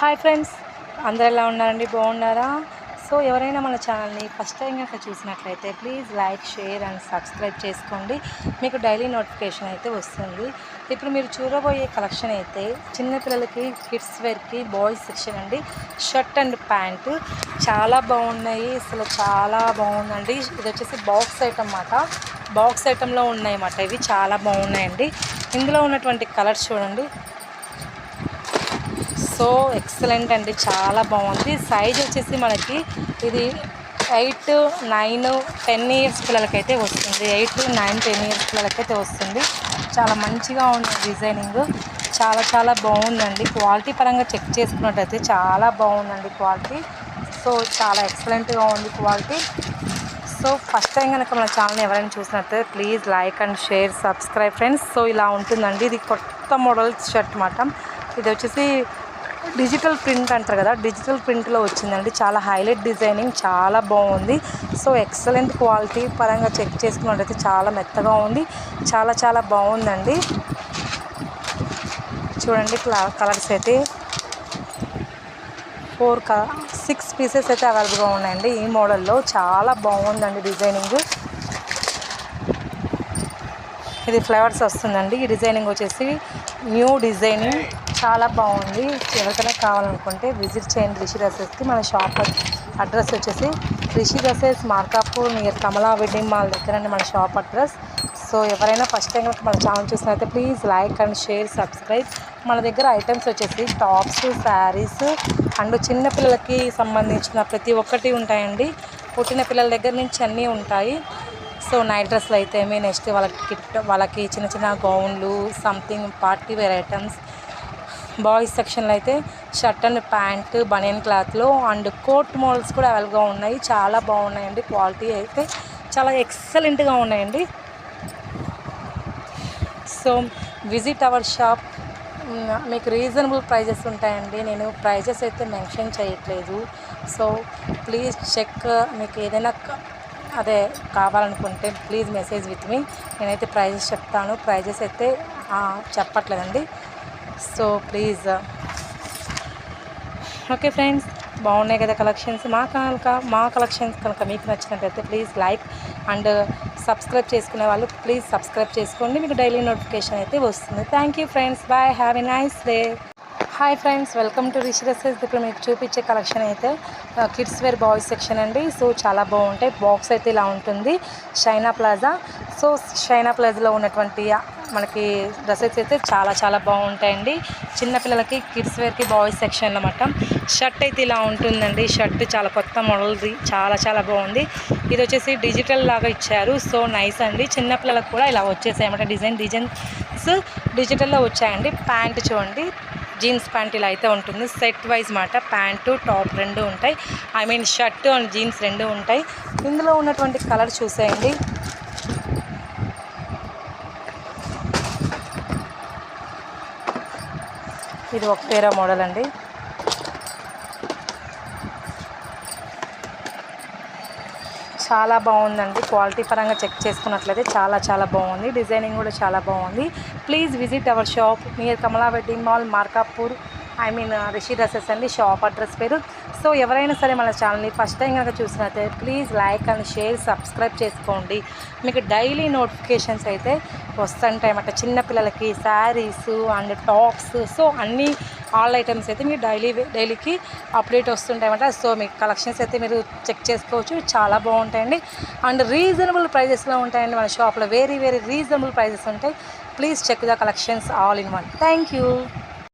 Hi friends అందరు ఎలా ఉన్నారండి? బాగున్నారా? సో ఎవరైనా మన ఛానల్ని ఫస్ట్ టైం కనుక చూసినట్లయితే please like share and subscribe చేసుకోండి. మీకు డైలీ నోటిఫికేషన్ అయితే వస్తుంది. ఇప్పుడు మీరు చూడబోయే కలెక్షన్ అయితే చిన్నపిల్లలకి కిడ్స్ వేర్కి బాయ్స్ సెక్షన్ అండి. షర్ట్ అండ్ ప్యాంటు చాలా బాగున్నాయి. అసలు చాలా బాగుందండి. ఇది వచ్చేసి బాక్స్ ఐటమ్ అన్నమాట. బాక్స్ ఐటంలో ఉన్నాయన్నమాట ఇవి. చాలా బాగున్నాయండి. ఇందులో ఉన్నటువంటి కలర్స్ చూడండి. సో ఎక్సలెంట్ అండి చాలా బాగుంది. సైజ్ వచ్చేసి మనకి ఇది ఎయిట్ నైన్ టెన్ ఇయర్స్ పిల్లలకైతే వస్తుంది. ఎయిట్ నైన్ టెన్ ఇయర్స్ పిల్లలకైతే వస్తుంది. చాలా మంచిగా ఉంది డిజైనింగ్. చాలా చాలా బాగుందండి. క్వాలిటీ పరంగా చెక్ చేసుకున్నట్టయితే చాలా బాగుందండి క్వాలిటీ. సో చాలా ఎక్సలెంట్గా ఉంది క్వాలిటీ. సో ఫస్ట్ టైం కనుక మన ఛానల్ ఎవరైనా చూసినట్లయితే please like and share subscribe friends. So ఇలా ఉంటుందండి. ఇది కొత్త మోడల్ షర్ట్ మాట ఇది వచ్చేసి డిజిటల్ ప్రింట్ అంటారు కదా డిజిటల్ ప్రింట్లో వచ్చిందండి. చాలా హైలైట్ డిజైనింగ్ చాలా బాగుంది. సో ఎక్సలెంట్ క్వాలిటీ పరంగా చెక్ చేసుకున్నట్టయితే చాలా మెత్తగా ఉంది. చాలా చాలా బాగుందండి. చూడండి కలర్స్ అయితే ఫోర్ క సిక్స్ పీసెస్ అయితే అవైలబుల్గా ఉన్నాయండి ఈ మోడల్లో. చాలా బాగుందండి డిజైనింగ్. ఇది ఫ్లవర్స్ వస్తుందండి. ఈ డిజైనింగ్ వచ్చేసి న్యూ డిజైనింగ్. చాలా బాగుంది. ఎవరికైనా కావాలనుకుంటే విజిట్ చేయండి రిషి డ్రెస్సెస్కి. మన షాప్ అడ్రస్ వచ్చేసి Rishi dresses Markapur near Kamala wedding mall దగ్గరండి మన షాప్ అడ్రస్. సో ఎవరైనా ఫస్ట్ టైం మన channel చూసినైతే please like and share subscribe. మన దగ్గర ఐటమ్స్ వచ్చేసి టాప్స్ శారీస్ అండ్ చిన్నపిల్లలకి సంబంధించిన ప్రతి ఒక్కటి ఉంటాయండి. పుట్టిన పిల్లల దగ్గర నుంచి అన్నీ ఉంటాయి. సో నైట్ డ్రెస్లు అయితే నెక్స్ట్ వాళ్ళకి కిట్ వాళ్ళకి చిన్న చిన్న గౌన్లు something party wear items boys సెక్షన్లో అయితే షర్ట్ అండ్ ప్యాంట్ బనియన్ క్లాత్లో అండ్ కోట్ మోడల్స్ కూడా అవైలబుల్గా ఉన్నాయి. చాలా బాగున్నాయండి. క్వాలిటీ అయితే చాలా ఎక్సలెంట్గా ఉన్నాయండి. సో విజిట్ అవర్ షాప్ మీకు రీజనబుల్ ప్రైజెస్ ఉంటాయండి. నేను ప్రైజెస్ అయితే మెన్షన్ చేయట్లేదు. సో ప్లీజ్ చెక్ మీకు ఏదైనా అదే కావాలనుకుంటే ప్లీజ్ మెసేజ్ విత్ మీ నేనైతే ప్రైజెస్ చెప్తాను. ప్రైజెస్ అయితే చెప్పట్లేదండి. సో ప్లీజ్ ఓకే ఫ్రెండ్స్ బాగున్నాయి కదా కలెక్షన్స్ మా కనుక మా కలెక్షన్స్ కనుక మీకు నచ్చినట్లయితే ప్లీజ్ లైక్ అండ్ సబ్స్క్రైబ్ చేసుకునే వాళ్ళు ప్లీజ్ సబ్స్క్రైబ్ చేసుకోండి. మీకు డైలీ నోటిఫికేషన్ అయితే వస్తుంది. Thank you friends bye have a nice day hi friends welcome to Rish dresses ఇప్పుడు మీకు చూపించే కలెక్షన్ అయితే కిడ్స్ వేర్ బాయ్స్ సెక్షన్ అండి. సో చాలా బాగుంటాయి. బాక్స్ అయితే ఇలా ఉంటుంది. షైనా ప్లాజా సో షైనా ప్లాజాలో ఉన్నటువంటి మనకి డ్రెస్సెస్ అయితే చాలా చాలా బాగుంటాయండి. చిన్నపిల్లలకి కిడ్స్ వేర్కి బాయ్స్ సెక్షన్ అనమాట షర్ట్ అయితే ఇలా ఉంటుందండి. షర్ట్ చాలా కొత్త మోడల్ది. చాలా చాలా బాగుంది. ఇది వచ్చేసి డిజిటల్ లాగా ఇచ్చారు. సో నైస్ అండి. చిన్నపిల్లలకు కూడా ఇలా వచ్చేసాయి అన్నమాట. డిజైన్ డిజైన్స్ డిజిటల్లో వచ్చాయండి. ప్యాంట్ చూడండి. జీన్స్ ప్యాంట్ ఇలా అయితే ఉంటుంది. సెట్ వైజ్ మాట ప్యాంటు టాప్ రెండు ఉంటాయి. I mean shirt and jeans రెండు ఉంటాయి. ఇందులో ఉన్నటువంటి కలర్ చూసేయండి. ఇది ఒక పేరా మోడల్ అండి. చాలా బాగుందండి. క్వాలిటీ పరంగా చెక్ చేసుకున్నట్లయితే చాలా చాలా బాగుంది. డిజైనింగ్ కూడా చాలా బాగుంది. Please visit our shop near Kamala wedding mall Markapur I mean Rishi dresses అండి షాప్ అడ్రస్ పేరు. సో ఎవరైనా సరే మన ఛానల్ని ఫస్ట్ టైం కనుక చూసినట్లయితే please like and share subscribe చేసుకోండి. మీకు డైలీ నోటిఫికేషన్స్ అయితే వస్తుంటాయి అన్నమాట. చిన్నపిల్లలకి శారీస్ అండ్ టాప్స్ సో అన్నీ ఆల్ ఐటమ్స్ అయితే మీకు డైలీ డైలీకి అప్డేట్ వస్తుంటాయన్నమాట సో మీకు కలెక్షన్స్ అయితే మీరు చెక్ చేసుకోవచ్చు. చాలా బాగుంటాయండి. అండ్ రీజనబుల్ ప్రైజెస్లో ఉంటాయండి మన షాప్లో వెరీ వెరీ రీజనబుల్ ప్రైజెస్ ఉంటాయి. Please check the collections all in one thank you